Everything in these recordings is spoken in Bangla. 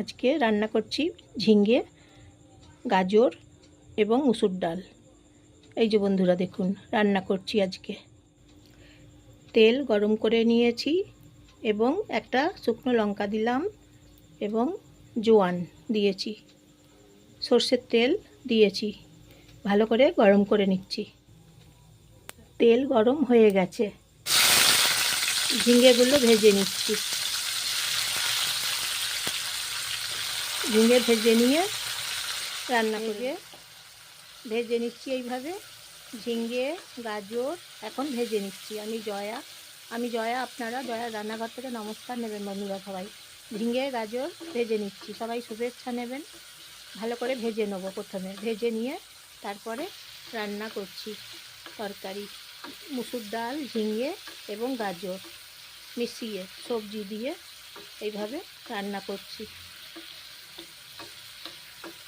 আজকে রান্না করছি ঝিঙ্গে গাজর এবং মুসুর ডাল। এই যে বন্ধুরা, দেখুন, রান্না করছি আজকে। তেল গরম করে নিয়েছি এবং একটা শুকনো লঙ্কা দিলাম এবং জোয়ান দিয়েছি। সর্ষের তেল দিয়েছি, ভালো করে গরম করে নিচ্ছি। তেল গরম হয়ে গেছে। ঝিঙ্গেগুলো ভেজে নিচ্ছি। ঝিঙে ভেজে নিয়ে রান্না করে ভেজে নিচ্ছি এইভাবে ঝিঙে গাজর এখন ভেজে নিচ্ছি আমি জয়া। আমি জয়া আপনারা জয়া রান্নাঘর থেকে নমস্কার নেবেন বন্ধুরা সবাই। ঝিঙে গাজর ভেজে নিচ্ছি সবাই শুভেচ্ছা নেবেন। ভালো করে ভেজে নেব প্রথমে। ভেজে নিয়ে তারপরে রান্না করছি তরকারি মুসুর ডাল ঝিঙে এবং গাজর মিশিয়ে সবজি দিয়ে এইভাবে রান্না করছি।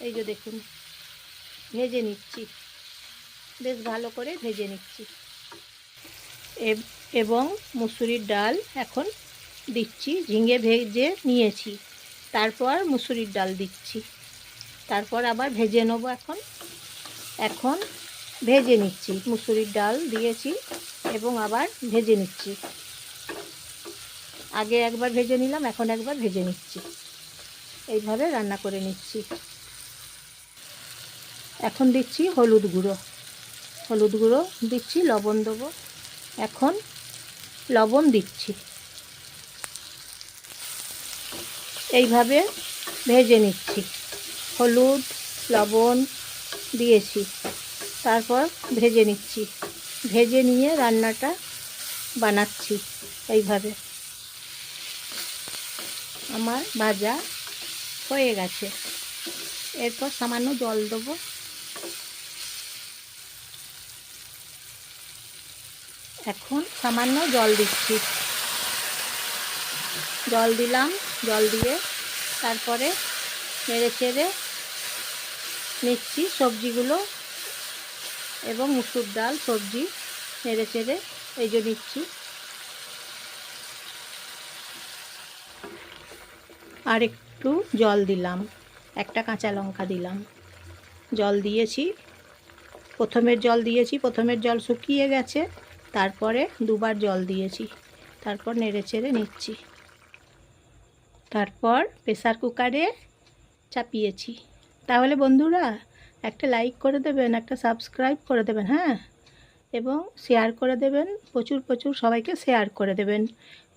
এই যে দেখুন, ভেজে নিচ্ছি। বেশ ভালো করে ভেজে নিচ্ছি। এব- মুসুরির ডাল এখন দিচ্ছি, ঝিঙে ভেজে নিয়েছি। তারপর মুসুরির ডাল দিচ্ছি। তারপর আবার ভেজে নেব এখন। এখন ভেজে নিচ্ছি, মুসুরির ডাল দিয়েছি এবং আবার ভেজে নিচ্ছি। আগে একবার ভেজে নিলাম, এখন একবার ভেজে নিচ্ছি। এইভাবে রান্না করে নিচ্ছি। এখন দিচ্ছি হলুদ গুঁড়ো। হলুদ গুঁড়ো দিচ্ছি, লবণ দেবো। এখন লবণ দিচ্ছি। এইভাবে ভেজে নিচ্ছি। হলুদ, লবণ দিয়েছি। তারপর ভেজে নিচ্ছি। ভেজে নিয়ে রান্নাটা বানাচ্ছি এইভাবে। আমার ভাজা হয়ে গেছে। এরপর সামান্য জল দেবো। এখন সামান্য জল দিচ্ছি। জল দিলাম, জল দিয়ে তারপরে নেড়ে চেড়ে নিচ্ছি সবজিগুলো এবং মুসুর ডাল, সবজি নেড়ে চেড়ে এই যে নিচ্ছি। আর একটু জল দিলাম, একটা কাঁচা লঙ্কা দিলাম। জল দিয়েছি, প্রথমের জল দিয়েছি, প্রথমের জল শুকিয়ে গেছে। তারপরে দুবার জল দিয়েছি। তারপর নেড়ে চেড়ে নিচ্ছি। তারপর প্রেসার কুকারে চাপিয়েছি। তাহলে বন্ধুরা, একটা লাইক করে দেবেন, একটা সাবস্ক্রাইব করে দেবেন হ্যাঁ? এবং শেয়ার করে দেবেন, প্রচুর প্রচুর সবাইকে শেয়ার করে দেবেন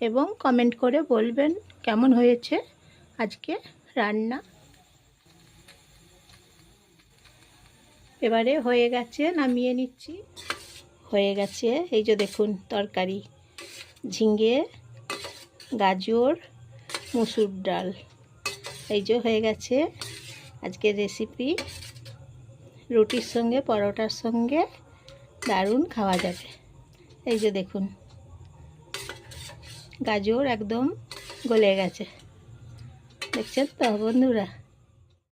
এবং কমেন্ট করে বলবেন কেমন হয়েছে আজকে রান্না। এবারে হয়ে গেছে, নামিয়ে নিচ্ছি। হয়ে গেছে। এই যে দেখুন, তরকারি ঝিঙ্গে গাজর, মুসুর ডাল। এই যে হয়ে গেছে আজকের রেসিপি রুটির সঙ্গে, পরোটার সঙ্গে দারুণ খাওয়া যাবে। এই যে দেখুন, গাজর একদম গলে গেছে। দেখছেন তো বন্ধুরা?